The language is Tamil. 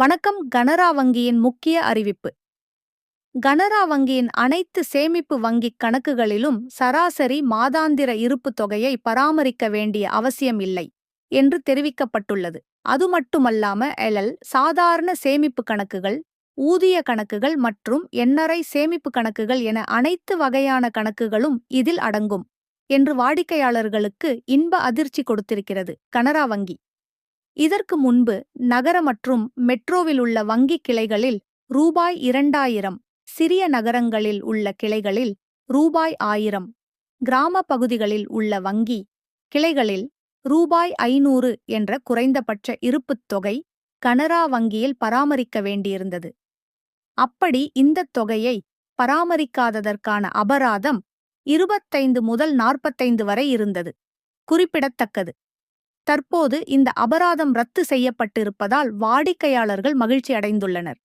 வணக்கம். கனரா வங்கியின் முக்கிய அறிவிப்பு. கனரா வங்கியின் அனைத்து சேமிப்பு வங்கிக் கணக்குகளிலும் சராசரி மாதாந்திர இருப்புத் தொகையை பராமரிக்க வேண்டிய அவசியம் இல்லை என்று தெரிவிக்கப்பட்டுள்ளது. அது மட்டுமல்லாம எல்எல் சாதாரண சேமிப்பு கணக்குகள் ஊதிய கணக்குகள் மற்றும் எண்ணறை சேமிப்பு கணக்குகள் என அனைத்து வகையான கணக்குகளும் இதில் அடங்கும் என்று வாடிக்கையாளர்களுக்கு இன்ப அதிர்ச்சி கொடுத்திருக்கிறது கனரா வங்கி இதற்கு முன்பு நகர மற்றும் மெட்ரோவில் உள்ள வங்கிக் கிளைகளில் ரூபாய் இரண்டாயிரம் சிறிய நகரங்களில் உள்ள கிளைகளில் ரூபாய் ஆயிரம் கிராம பகுதிகளில் உள்ள வங்கி கிளைகளில் ரூபாய் ஐநூறு என்ற குறைந்தபட்ச இருப்புத் தொகை கனரா வங்கியில் பராமரிக்க வேண்டியிருந்தது. அப்படி இந்தத் தொகையை பராமரிக்காததற்கான அபராதம் இருபத்தைந்து முதல் நாற்பத்தைந்து வரை இருந்தது குறிப்பிடத்தக்கது. தற்போது இந்த அபராதம் ரத்து செய்யப்பட்டிருப்பதால் வாடிக்கையாளர்கள் மகிழ்ச்சி அடைந்துள்ளனர்